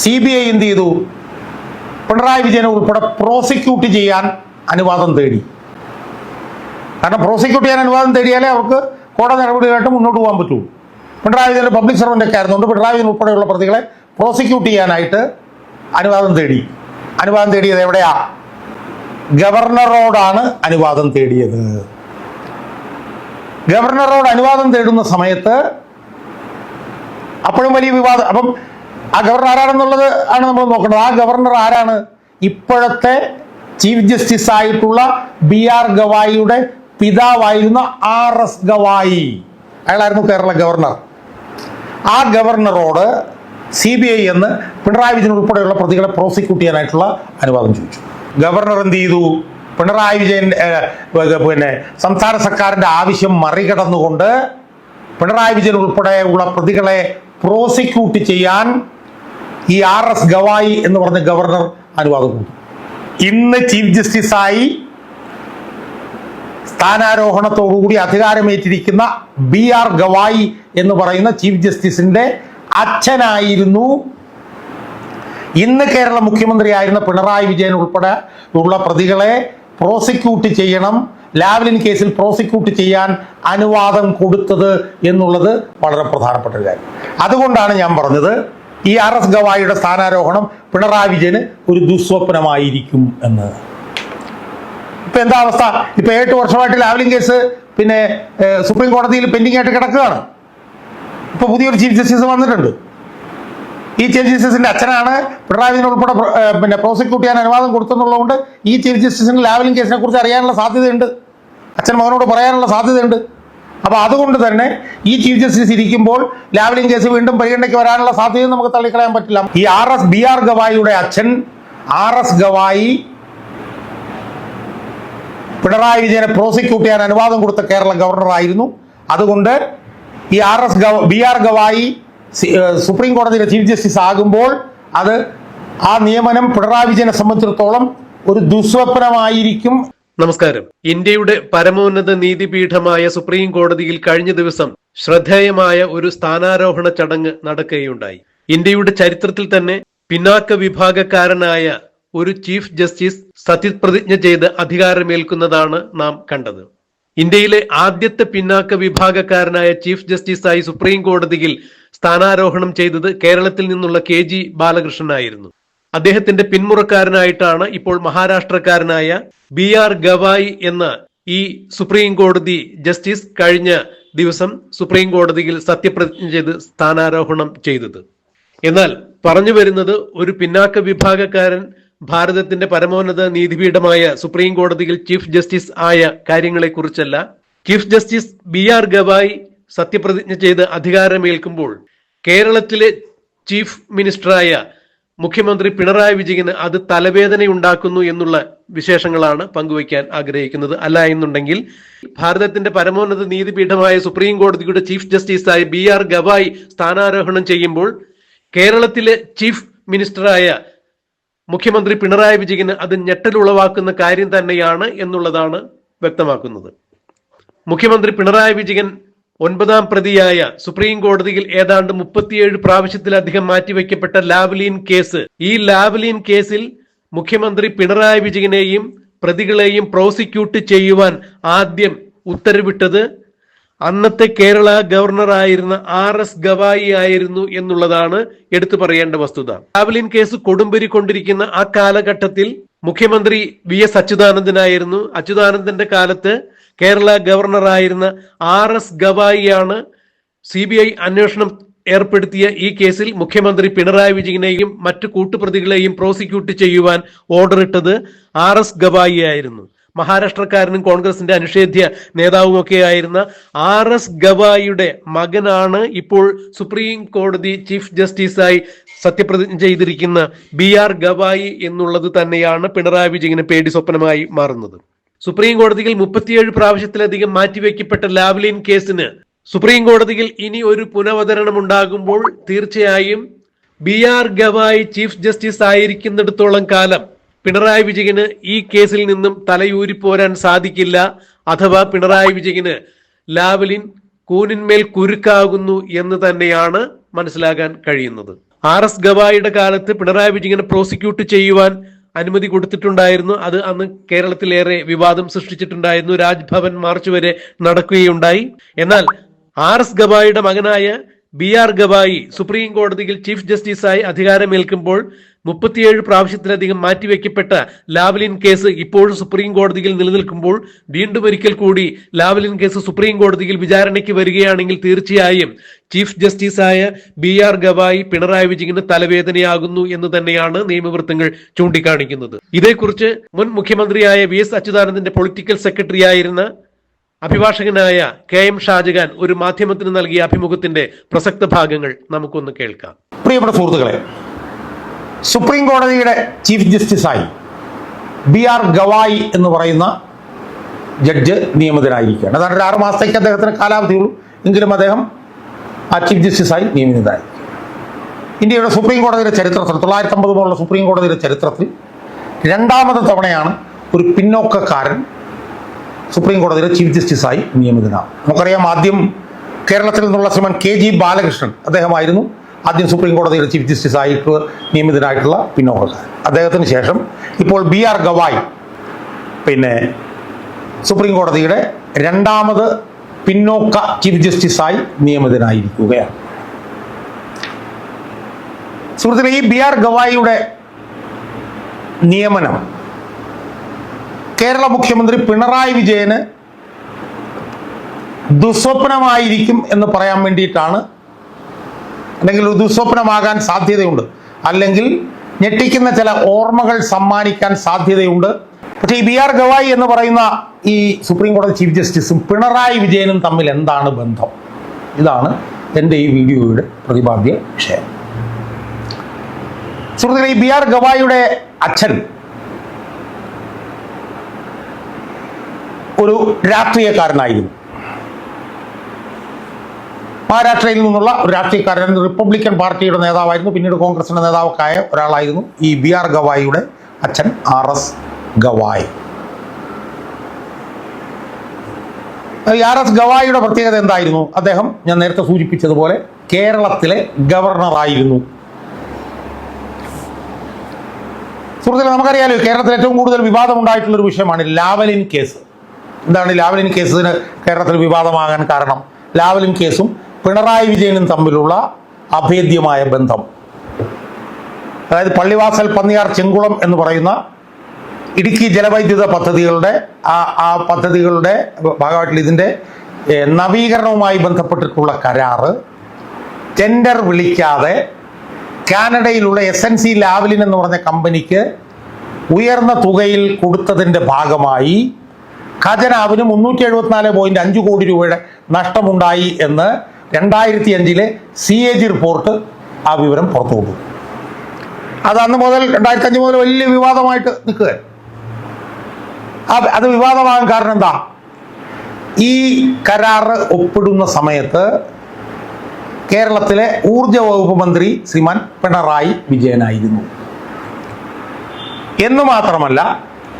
C B I എന്ത് ചെയ്തു? പിണറായി വിജയനെ ഉൾപ്പെടെ പ്രോസിക്യൂട്ട് ചെയ്യാൻ അനുവാദം തേടി. കാരണം പ്രോസിക്യൂട്ട് ചെയ്യാൻ അനുവാദം തേടിയാലേ അവർക്ക് കോടതി നടപടികളായിട്ട് മുന്നോട്ട് പോകാൻ പറ്റുള്ളൂ പിണറായി വിജയൻ പബ്ലിക് സർവന്റ് ഒക്കെ ആയിരുന്നുകൊണ്ട് പിണറായി വിജയൻ ഉൾപ്പെടെയുള്ള പ്രതികളെ പ്രോസിക്യൂട്ട് ചെയ്യാനായിട്ട് അനുവാദം തേടി. അനുവാദം തേടിയത് എവിടെയാ? ഗവർണറോടാണ് അനുവാദം തേടിയത്. ഗവർണറോട് അനുവാദം തേടുന്ന സമയത്ത് അപ്പോഴും വലിയ വിവാദം. അപ്പം ആ ഗവർണർ ആരാണെന്നുള്ളത് ആണ് നമ്മൾ നോക്കേണ്ടത്. ആ ഗവർണർ ആരാണ്? ഇപ്പോഴത്തെ ചീഫ് ജസ്റ്റിസ് ആയിട്ടുള്ള ബി ആർ ഗവായിയുടെ പിതാവായിരുന്ന ആർ എസ് ഗവായി. അയാളായിരുന്നു കേരള ഗവർണർ. ആ ഗവർണറോട് സി ബി ഐ എന്ന് പിണറായി വിജയൻ ഉൾപ്പെടെയുള്ള പ്രതികളെ പ്രോസിക്യൂട്ട് ചെയ്യാനായിട്ടുള്ള അനുവാദം ചോദിച്ചു. ഗവർണർ എന്ത് ചെയ്തു? പിണറായി വിജയൻ പിന്നെ സംസ്ഥാന സർക്കാരിന്റെ ആവശ്യം മറികടന്നുകൊണ്ട് പിണറായി വിജയൻ ഉൾപ്പെടെയുള്ള പ്രതികളെ പ്രോസിക്യൂട്ട് ചെയ്യാൻ ഈ ആർ എസ് ഗവായി എന്ന് പറഞ്ഞ ഗവർണർ അനുവാദം കൊടുത്തു ഇന്ന് ചീഫ് ജസ്റ്റിസായി സ്ഥാനാരോഹണത്തോടുകൂടി അധികാരമേറ്റിരിക്കുന്ന ബി ആർ ഗവായി എന്ന് പറയുന്ന ചീഫ് ജസ്റ്റിസിന്റെ അച്ഛനായിരുന്നു. ഇന്ന് കേരള മുഖ്യമന്ത്രിയായിരുന്ന പിണറായി വിജയൻ ഉൾപ്പെടെ ഉള്ള പ്രതികളെ പ്രോസിക്യൂട്ട് ചെയ്യണം. ലാവ്ലിൻ കേസിൽ പ്രോസിക്യൂട്ട് ചെയ്യാൻ അനുവാദം കൊടുത്തത് എന്നുള്ളത് വളരെ പ്രധാനപ്പെട്ട കാര്യം. അതുകൊണ്ടാണ് ഞാൻ പറഞ്ഞത് ഈ ആർ എസ് ഗവായിയുടെ സ്ഥാനാരോഹണം പിണറായി വിജയന് ഒരു ദുസ്വപ്നമായിരിക്കും എന്ന്. ഇപ്പൊ എന്താ അവസ്ഥ? ഇപ്പൊ എട്ട് വർഷമായിട്ട് ലാവലിംഗ് കേസ് പിന്നെ സുപ്രീം കോടതിയിൽ പെൻഡിംഗ് ആയിട്ട് കിടക്കുകയാണ്. ഇപ്പൊ പുതിയൊരു ചീഫ് ജസ്റ്റിസ് വന്നിട്ടുണ്ട്. ഈ ചീഫ് ജസ്റ്റിസിന്റെ അച്ഛനാണ് പിണറായി വിജയൻ ഉൾപ്പെടെ പിന്നെ പ്രോസിക്യൂട്ട് ചെയ്യാൻ അനുവാദം കൊടുത്തെന്നുള്ളതുകൊണ്ട് ഈ ചീഫ് ജസ്റ്റിസിന് ലാവലിംഗ് കേസിനെ കുറിച്ച് അറിയാനുള്ള സാധ്യതയുണ്ട്. അച്ഛൻ മകനോട് പറയാനുള്ള സാധ്യതയുണ്ട്. അപ്പൊ അതുകൊണ്ട് തന്നെ ഈ ചീഫ് ജസ്റ്റിസ് ഇരിക്കുമ്പോൾ ലാവലിൻ കേസ് വീണ്ടും പരിഗണനയ്ക്ക് വരാനുള്ള സാധ്യത നമുക്ക് തള്ളിക്കളയാൻ പറ്റില്ല. ഈ ആർ എസ് ബി ആർ ഗവായിയുടെ അച്ഛൻ ആർ എസ് ഗവായി പിണറായി വിജയനെ പ്രോസിക്യൂട്ട് ചെയ്യാൻ അനുവാദം കൊടുത്ത കേരള ഗവർണറായിരുന്നു അതുകൊണ്ട് ഈ R S B R Gavai supreme കോടതിയുടെ ചീഫ് ജസ്റ്റിസ് ആകുമ്പോൾ അത് ആ നിയമനം പിണറായി വിജയനെ സംബന്ധിച്ചിടത്തോളം ഒരു ദുസ്വപ്നമായിരിക്കും. നമസ്കാരം. ഇന്ത്യയുടെ പരമോന്നത നീതിപീഠമായ സുപ്രീം കോടതിയിൽ കഴിഞ്ഞ ദിവസം ശ്രദ്ധേയമായ ഒരു സ്ഥാനാരോഹണ ചടങ്ങ് നടക്കുകയുണ്ടായി. ഇന്ത്യയുടെ ചരിത്രത്തിൽ തന്നെ പിന്നാക്ക വിഭാഗക്കാരനായ ഒരു ചീഫ് ജസ്റ്റിസ് സത്യപ്രതിജ്ഞ ചെയ്ത് അധികാരമേൽക്കുന്നതാണ് നാം കണ്ടത്. ഇന്ത്യയിലെ ആദ്യത്തെ പിന്നാക്ക വിഭാഗക്കാരനായ ചീഫ് ജസ്റ്റിസായി സുപ്രീം കോടതിയിൽ സ്ഥാനാരോഹണം ചെയ്തത് കേരളത്തിൽ നിന്നുള്ള കെ ജി ബാലകൃഷ്ണനായിരുന്നു. അദ്ദേഹത്തിന്റെ പിന്മുറക്കാരനായിട്ടാണ് ഇപ്പോൾ മഹാരാഷ്ട്രക്കാരനായ ബി ആർ ഗവായ് എന്ന ഈ സുപ്രീം കോടതി ജസ്റ്റിസ് കഴിഞ്ഞ ദിവസം സുപ്രീം കോടതിയിൽ സത്യപ്രതിജ്ഞ ചെയ്ത് സ്ഥാനാരോഹണം ചെയ്തത്. എന്നാൽ പറഞ്ഞു വരുന്നത് ഒരു പിന്നാക്ക വിഭാഗക്കാരൻ ഭാരതത്തിന്റെ പരമോന്നത നീതിപീഠമായ സുപ്രീം കോടതിയിൽ ചീഫ് ജസ്റ്റിസ് ആയ കാര്യങ്ങളെക്കുറിച്ചല്ല. Chief justice B R Gavai സത്യപ്രതിജ്ഞ ചെയ്ത് അധികാരമേൽക്കുമ്പോൾ കേരളത്തിലെ ചീഫ് മിനിസ്റ്ററായ മുഖ്യമന്ത്രി പിണറായി വിജയന് അത് തലവേദനയുണ്ടാക്കുന്നു എന്നുള്ള വിശേഷങ്ങളാണ് പങ്കുവയ്ക്കാൻ ആഗ്രഹിക്കുന്നത്. അല്ല എന്നുണ്ടെങ്കിൽ ഭാരതത്തിന്റെ പരമോന്നത നീതിപീഠമായ സുപ്രീം കോടതിയുടെ ചീഫ് ജസ്റ്റിസായി ബി ആർ ഗവായ് സ്ഥാനാരോഹണം ചെയ്യുമ്പോൾ കേരളത്തിലെ ചീഫ് മിനിസ്റ്ററായ മുഖ്യമന്ത്രി പിണറായി വിജയന് അത് ഞെട്ടലുളവാക്കുന്ന കാര്യം തന്നെയാണ് എന്നുള്ളതാണ് വ്യക്തമാക്കുന്നത്. മുഖ്യമന്ത്രി പിണറായി വിജയൻ ഒൻപതാം പ്രതിയായ സുപ്രീം കോടതിയിൽ ഏതാണ്ട് മുപ്പത്തിയേഴ് പ്രാവശ്യത്തിലധികം മാറ്റിവെക്കപ്പെട്ട ലാവ്ലീൻ കേസ്. ഈ ലാവ്ലീൻ കേസിൽ മുഖ്യമന്ത്രി പിണറായി വിജയനെയും പ്രതികളെയും പ്രോസിക്യൂട്ട് ചെയ്യുവാൻ ആദ്യം ഉത്തരവിട്ടത് അന്നത്തെ കേരള ഗവർണറായിരുന്ന ആർ എസ് ഗവായി ആയിരുന്നു എന്നുള്ളതാണ് എടുത്തു പറയേണ്ട വസ്തുത. ലാവ്ലിൻ കേസ് കൊടുമ്പിരി കൊണ്ടിരിക്കുന്ന ആ കാലഘട്ടത്തിൽ മുഖ്യമന്ത്രി വി എസ് അച്യുതാനന്ദനായിരുന്നു. അച്യുതാനന്ദന്റെ കാലത്ത് കേരള ഗവർണറായിരുന്ന ആർ എസ് ഗവായിയാണ് സി ബി ഐ അന്വേഷണം ഏർപ്പെടുത്തിയ ഈ കേസിൽ മുഖ്യമന്ത്രി പിണറായി വിജയനെയും മറ്റു കൂട്ടുപ്രതികളെയും പ്രോസിക്യൂട്ട് ചെയ്യുവാൻ ഓർഡർ ഇട്ടത് ആർ എസ് ഗവായി ആയിരുന്നു മഹാരാഷ്ട്രക്കാരനും കോൺഗ്രസിന്റെ അനിഷേധ്യ നേതാവുമൊക്കെയായിരുന്ന ആർ എസ് ഗവായിയുടെ മകനാണ് ഇപ്പോൾ സുപ്രീം കോടതി ചീഫ് ജസ്റ്റിസായി സത്യപ്രതിജ്ഞ ചെയ്തിരിക്കുന്ന ബി ആർ ഗവായി എന്നുള്ളത് തന്നെയാണ് പിണറായി വിജയന് പേടി സ്വപ്നമായി മാറുന്നത്. സുപ്രീം കോടതിയിൽ മുപ്പത്തിയേഴ് പ്രാവശ്യത്തിലധികം മാറ്റിവെക്കപ്പെട്ട ലാവ്ലിൻ കേസിന് സുപ്രീം കോടതിയിൽ ഇനി ഒരു പുനവതരണം ഉണ്ടാകുമ്പോൾ തീർച്ചയായും B R Gavai chief justice ആയിരിക്കുന്നിടത്തോളം കാലം പിണറായി വിജയന് ഈ കേസിൽ നിന്നും തലയൂരിപ്പോരാൻ സാധിക്കില്ല. അഥവാ പിണറായി വിജയന് ലാവലിൻ കൂനിന്മേൽ കുരുക്കാകുന്നു എന്ന് തന്നെയാണ് മനസ്സിലാക്കാൻ കഴിയുന്നത്. ആർ എസ് ഗവായിയുടെ കാലത്ത് പിണറായി വിജയനെ പ്രോസിക്യൂട്ട് ചെയ്യുവാൻ അനുമതി കൊടുത്തിട്ടുണ്ടായിരുന്നു. അത് അന്ന് കേരളത്തിലേറെ വിവാദം സൃഷ്ടിച്ചിട്ടുണ്ടായിരുന്നു. രാജ്ഭവൻ മാർച്ച് വരെ നടക്കുകയുണ്ടായി. എന്നാൽ ആർ എസ് ഗവായിയുടെ മകനായ ബി ആർ ഗവായി സുപ്രീം കോടതിയിൽ ചീഫ് ജസ്റ്റിസായി അധികാരമേൽക്കുമ്പോൾ മുപ്പത്തിയേഴ് പ്രാവശ്യത്തിലധികം മാറ്റിവെക്കപ്പെട്ട ലാവലിൻ കേസ് ഇപ്പോഴും സുപ്രീം കോടതിയിൽ നിലനിൽക്കുമ്പോൾ വീണ്ടും ഒരിക്കൽ കൂടി ലാവലിൻ കേസ് സുപ്രീം കോടതിയിൽ വിചാരണയ്ക്ക് വരികയാണെങ്കിൽ തീർച്ചയായും ചീഫ് ജസ്റ്റിസായ ബി ആർ ഗവായി പിണറായി വിജയന് തലവേദനയാകുന്നു എന്ന് തന്നെയാണ് നിയമവൃത്തങ്ങൾ ചൂണ്ടിക്കാണിക്കുന്നത്. ഇതേക്കുറിച്ച് മുൻ മുഖ്യമന്ത്രിയായ വി എസ് അച്യുതാനന്ദന്റെ പൊളിറ്റിക്കൽ സെക്രട്ടറി ആയിരുന്ന അഭിഭാഷകനായ കെ എം ഷാജഹാൻ ഒരു മാധ്യമത്തിന് നൽകിയ അഭിമുഖത്തിന്റെ പ്രസക്ത ഭാഗങ്ങൾ നമുക്കൊന്ന് കേൾക്കാം. പ്രിയപ്പെട്ട സുഹൃത്തുക്കളെ സുപ്രീം കോടതിയുടെ ചീഫ് ജസ്റ്റിസായി ബി ആർ ഗവായി എന്ന് പറയുന്ന ജഡ്ജ് നിയമിതനായിരിക്കുകയാണ്. അതാണ് ആറ് മാസത്തേക്ക് അദ്ദേഹത്തിന് കാലാവധിയുള്ളൂ എങ്കിലും അദ്ദേഹം ആ ചീഫ് ജസ്റ്റിസായി നിയമിതനായി ഇന്ത്യയുടെ സുപ്രീം കോടതിയുടെ ചരിത്രത്തിൽ തൊള്ളായിരത്തി അമ്പത് മുതലുള്ള സുപ്രീം കോടതിയുടെ ചരിത്രത്തിൽ രണ്ടാമത്തെ തവണയാണ് ഒരു പിന്നോക്കക്കാരൻ സുപ്രീം കോടതിയുടെ ചീഫ് ജസ്റ്റിസായി നിയമിതനാണ് നമുക്കറിയാം ആദ്യം കേരളത്തിൽ നിന്നുള്ള ശ്രീമാൻ കെ ജി ബാലകൃഷ്ണൻ അദ്ദേഹമായിരുന്നു ആദ്യം സുപ്രീം കോടതിയുടെ ചീഫ് ജസ്റ്റിസ് ആയിട്ട് നിയമിതനായിട്ടുള്ള പിന്നോക്കക്കാരൻ അദ്ദേഹത്തിന് ശേഷം ഇപ്പോൾ ബി ആർ ഗവായ് പിന്നെ സുപ്രീം കോടതിയുടെ രണ്ടാമത് പിന്നോക്ക ചീഫ് ജസ്റ്റിസായി നിയമിതനായിരിക്കുകയാണ്. സുഹൃത്തുക്കളെ ഈ ബി ആർ ഗവായിയുടെ നിയമനം കേരള മുഖ്യമന്ത്രി പിണറായി വിജയന് ദുസ്വപ്നമായിരിക്കും എന്ന് പറയാൻ വേണ്ടിയിട്ടാണ് അല്ലെങ്കിൽ ഒരു ദുസ്വപ്നമാകാൻ സാധ്യതയുണ്ട്. അല്ലെങ്കിൽ ഞെട്ടിക്കുന്ന ചില ഓർമ്മകൾ സമ്മാനിക്കാൻ സാധ്യതയുണ്ട്. പക്ഷേ ഈ ബി ആർ ഗവായി എന്ന് പറയുന്ന ഈ സുപ്രീം കോടതി ചീഫ് ജസ്റ്റിസും പിണറായി വിജയനും തമ്മിൽ എന്താണ് ബന്ധം? ഇതാണ് എന്റെ ഈ വീഡിയോയുടെ പ്രതിപാദ്യ വിഷയം. സുഹൃത്തുക്കളെ ഈ ബി ആർ ഗവായിയുടെ അച്ഛൻ ഒരു രാഷ്ട്രീയക്കാരനായിരുന്നു. മഹാരാഷ്ട്രയിൽ നിന്നുള്ള ഒരു രാഷ്ട്രീയക്കാരൻ റിപ്പബ്ലിക്കൻ പാർട്ടിയുടെ നേതാവായിരുന്നു. പിന്നീട് കോൺഗ്രസിന്റെ നേതാവൊക്കെ ഒരാളായിരുന്നു ഈ ബി ആർ ഗവായിയുടെ അച്ഛൻ R S Gavai. R S ഗവായിയുടെ പ്രത്യേകത എന്തായിരുന്നു? അദ്ദേഹം ഞാൻ നേരത്തെ സൂചിപ്പിച്ചതുപോലെ കേരളത്തിലെ ഗവർണറായിരുന്നു സുഹൃത്തുക്കളെ നമുക്കറിയാലോ കേരളത്തിൽ ഏറ്റവും കൂടുതൽ വിവാദം ഉണ്ടായിട്ടുള്ള ഒരു വിഷയമാണ് ലാവലിൻ കേസ്. എന്താണ് ലാവലിൻ കേസിന് കേരളത്തിൽ വിവാദമാകാൻ കാരണം? ലാവലിൻ കേസും പിണറായി വിജയനും തമ്മിലുള്ള അഭേദ്യമായ ബന്ധം. അതായത് പള്ളിവാസൽ പന്നിയാർ ചെങ്കുളം എന്ന് പറയുന്ന ഇടുക്കി ജലവൈദ്യുത പദ്ധതികളുടെ ആ ആ പദ്ധതികളുടെ ഭാഗമായിട്ടുള്ള ഇതിന്റെ നവീകരണവുമായി ബന്ധപ്പെട്ടിട്ടുള്ള കരാറ്. ടെൻഡർ വിളിക്കാതെ കാനഡയിലുള്ള എസ് എൻ സി ലാവലിൻ എന്ന് പറഞ്ഞ കമ്പനിക്ക് ഉയർന്ന തുകയിൽ കൊടുത്തതിന്റെ ഭാഗമായി ഖജനാവിന് മുന്നൂറ്റി എഴുപത്തിനാല് പോയിന്റ് അഞ്ച് കോടി രൂപയുടെ നഷ്ടമുണ്ടായി എന്ന് രണ്ടായിരത്തി അഞ്ചിലെ സി എ ജി റിപ്പോർട്ട് ആ വിവരം പുറത്തു കൊണ്ടു. അത് അന്ന് മുതൽ രണ്ടായിരത്തി അഞ്ച് മുതൽ വലിയ വിവാദമായിട്ട് നിൽക്കുക അത് വിവാദമാകാൻ കാരണം എന്താ? ഈ കരാറ് ഒപ്പിടുന്ന സമയത്ത് കേരളത്തിലെ ഊർജ വകുപ്പ് മന്ത്രി ശ്രീമാൻ പിണറായി വിജയനായിരുന്നു. എന്ന് മാത്രമല്ല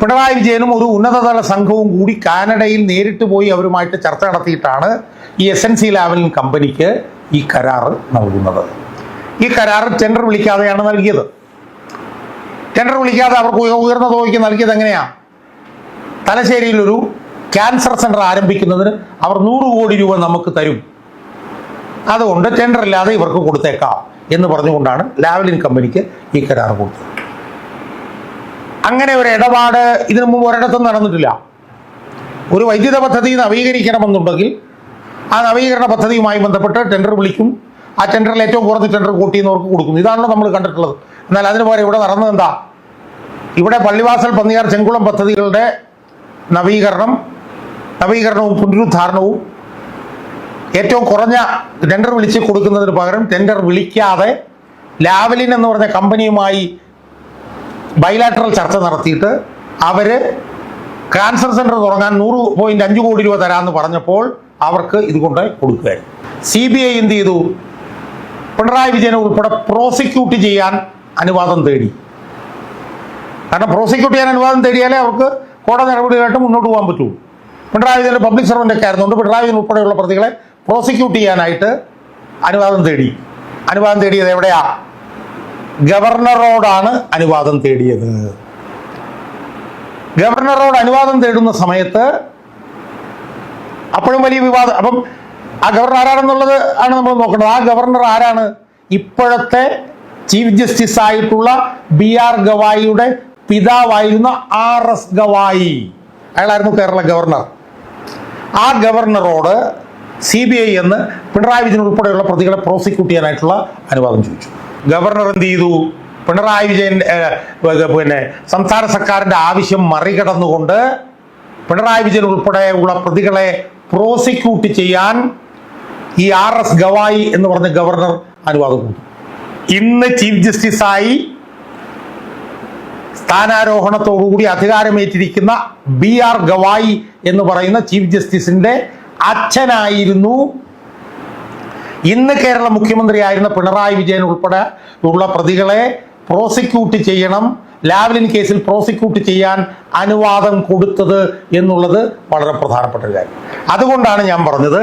പിണറായി വിജയനും ഒരു ഉന്നതതല സംഘവും കൂടി കാനഡയിൽ നേരിട്ട് പോയി അവരുമായിട്ട് ചർച്ച നടത്തിയിട്ടാണ് ഈ എസ് എൻ സി ലാവൽ കമ്പനിക്ക് ഈ കരാർ നൽകുന്നത്. ഈ കരാർ ടെൻഡർ വിളിക്കാതെയാണ് നൽകിയത്. ടെൻഡർ വിളിക്കാതെ അവർക്ക് ഉയ- ഉയർന്ന തുകയ്ക്ക് നൽകിയത് എങ്ങനെയാ? തലശ്ശേരിയിൽ ഒരു ക്യാൻസർ സെന്റർ ആരംഭിക്കുന്നതിന് അവർ നൂറ് കോടി രൂപ നമുക്ക് തരും. അതുകൊണ്ട് ടെൻഡർ ഇല്ലാതെ ഇവർക്ക് കൊടുത്തേക്കാം എന്ന് പറഞ്ഞുകൊണ്ടാണ് ലാവലിൻ കമ്പനിക്ക് ഈ കരാർ കൊടുത്തത്. അങ്ങനെ ഒരു ഇടപാട് ഇതിനു മുമ്പ് ഒരിടത്തും നടന്നിട്ടില്ല. ഒരു വൈദ്യുത പദ്ധതി നവീകരിക്കണമെന്നുണ്ടെങ്കിൽ ആ നവീകരണ പദ്ധതിയുമായി ബന്ധപ്പെട്ട് ടെൻഡർ വിളിക്കും. ആ ടെൻഡറിൽ ഏറ്റവും കുറഞ്ഞ ടെൻഡർ കൂട്ടിയെന്നവർക്ക് കൊടുക്കുന്നു ഇതാണല്ലോ നമ്മൾ കണ്ടിട്ടുള്ളത്. എന്നാൽ അതിന് പകരം ഇവിടെ നടന്നത് എന്താ? ഇവിടെ പള്ളിവാസൽ പന്നിയാർ ചെങ്കുളം പദ്ധതികളുടെ നവീകരണം നവീകരണവും പുനരുദ്ധാരണവും ഏറ്റവും കുറഞ്ഞ ടെൻഡർ വിളിച്ച് കൊടുക്കുന്നതിന് പകരം ടെൻഡർ വിളിക്കാതെ ലാവലിൻ എന്ന് പറഞ്ഞ കമ്പനിയുമായി ബൈലാറ്ററൽ ചർച്ച നടത്തിയിട്ട് അവർ ക്യാൻസർ സെന്റർ തുടങ്ങാൻ നൂറ് പോയിന്റ് അഞ്ച് കോടി രൂപ തരാമെന്ന് പറഞ്ഞപ്പോൾ അവർക്ക് ഇതുകൊണ്ട് കൊടുക്കുകയായിരുന്നു. സി ബി ഐ എന്ത് ചെയ്തു? പിണറായി വിജയനെ ഉൾപ്പെടെ പ്രോസിക്യൂട്ട് ചെയ്യാൻ അനുവാദം തേടി. കാരണം പ്രോസിക്യൂട്ട് ചെയ്യാൻ അനുവാദം തേടിയാലേ അവർക്ക് കോടതി നടപടികളായിട്ട് മുന്നോട്ട് പോകാൻ പറ്റുള്ളൂ പിണറായി വിജയന്റെ പബ്ലിക് സർവന്റ് ഒക്കെ ആയിരുന്നുകൊണ്ട് പിണറായി വിജയൻ ഉൾപ്പെടെയുള്ള പ്രതികളെ പ്രോസിക്യൂട്ട് ചെയ്യാനായിട്ട് അനുവാദം തേടി. അനുവാദം തേടിയത് എവിടെയാ? ഗവർണറോടാണ് അനുവാദം തേടിയത്. ഗവർണറോട് അനുവാദം തേടുന്ന സമയത്ത് അപ്പോഴും വലിയ വിവാദം. അപ്പം ആ ഗവർണർ ആരാണെന്നുള്ളത് ആണ് നമ്മൾ നോക്കേണ്ടത്. ആ ഗവർണർ ആരാണ്? ഇപ്പോഴത്തെ ചീഫ് ജസ്റ്റിസ് ആയിട്ടുള്ള ബി ആർ ഗവായിയുടെ പിതാവായിരുന്ന ആർ എസ് ഗവായി. അയാളായിരുന്നു കേരള ഗവർണർ. ആ ഗവർണറോട് സി ബി ഐ എന്ന് പിണറായി വിജയൻ ഉൾപ്പെടെയുള്ള പ്രതികളെ പ്രോസിക്യൂട്ട് ചെയ്യാനായിട്ടുള്ള അനുവാദം ചോദിച്ചു. ഗവർണർ എന്ത് ചെയ്തു? പിണറായി വിജയൻ പിന്നെ സംസ്ഥാന സർക്കാരിന്റെ ആവശ്യം മറികടന്നുകൊണ്ട് പിണറായി വിജയൻ ഉൾപ്പെടെയുള്ള പ്രതികളെ പ്രോസിക്യൂട്ട് ചെയ്യാൻ ഈ ആർ എസ് ഗവായി എന്ന് പറഞ്ഞ ഗവർണർ അനുവാദം കൊടുത്തു ഇന്ന് ചീഫ് ജസ്റ്റിസായി സ്ഥാനാരോഹണത്തോടുകൂടി അധികാരമേറ്റിരിക്കുന്ന ബി ആർ ഗവായി എന്ന് പറയുന്ന ചീഫ് ജസ്റ്റിസിന്റെ അച്ഛനായിരുന്നു. ഇന്ന് കേരള മുഖ്യമന്ത്രിയായിരുന്ന പിണറായി വിജയൻ ഉൾപ്പെടെ ഉള്ള പ്രതികളെ പ്രോസിക്യൂട്ട് ചെയ്യണം. ലാവ്ലിൻ കേസിൽ പ്രോസിക്യൂട്ട് ചെയ്യാൻ അനുവാദം കൊടുത്തത് എന്നുള്ളത് വളരെ പ്രധാനപ്പെട്ട കാര്യം. അതുകൊണ്ടാണ് ഞാൻ പറഞ്ഞത്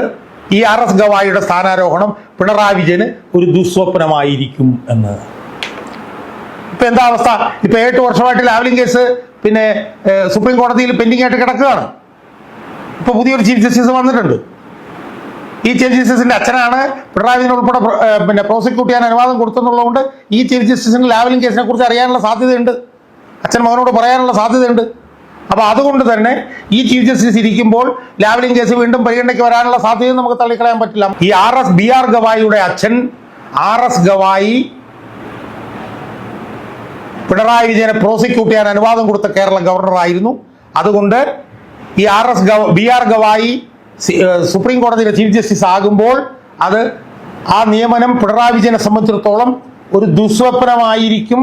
ഈ ആർ എസ് ഗവായിയുടെ സ്ഥാനാരോഹണം പിണറായി വിജയന് ഒരു ദുസ്വപ്നമായിരിക്കും എന്ന്. ഇപ്പൊ എന്താ അവസ്ഥ? ഇപ്പൊ എട്ട് വർഷമായിട്ട് ലാവ്ലിൻ കേസ് പിന്നെ സുപ്രീം കോടതിയിൽ പെൻഡിംഗ് ആയിട്ട് കിടക്കുകയാണ്. ഇപ്പൊ പുതിയൊരു ചീഫ് ജസ്റ്റിസ് വന്നിട്ടുണ്ട്. ഈ ചീഫ് ജസ്റ്റിസിന്റെ അച്ഛനാണ്. പിണറായി വിജയൻ ഉൾപ്പെടെ പിന്നെ പ്രോസിക്യൂട്ട് ചെയ്യാൻ അനുവാദം കൊടുത്തെന്നുള്ളതുകൊണ്ട് ഈ ചീഫ് ജസ്റ്റിസിന് ലാവലിംഗ് കേസിനെ കുറിച്ച് അറിയാനുള്ള സാധ്യതയുണ്ട്. അച്ഛൻ മകനോട് പറയാനുള്ള സാധ്യതയുണ്ട്. അപ്പോൾ അതുകൊണ്ട് തന്നെ ഈ ചീഫ് ജസ്റ്റിസ് ഇരിക്കുമ്പോൾ ലാവലിംഗ് കേസ് വീണ്ടും പരിഗണനയ്ക്ക് വരാനുള്ള സാധ്യതയും നമുക്ക് തള്ളിക്കളയാൻ പറ്റില്ല. ഈ ആർ എസ് ബി ആർ ഗവായിയുടെ അച്ഛൻ ആർ എസ് ഗവായി പിണറായി വിജയനെ പ്രോസിക്യൂട്ട് ചെയ്യാൻ അനുവാദം കൊടുത്ത കേരള ഗവർണറായിരുന്നു. അതുകൊണ്ട് ഈ R S B R Gavai supreme കോടതിയിലെ ചീഫ് ജസ്റ്റിസ് ആകുമ്പോൾ അത് ആ നിയമനം പിണറായി വിജയനെ സംബന്ധിച്ചിടത്തോളം ഒരു ദുസ്വപ്നമായിരിക്കും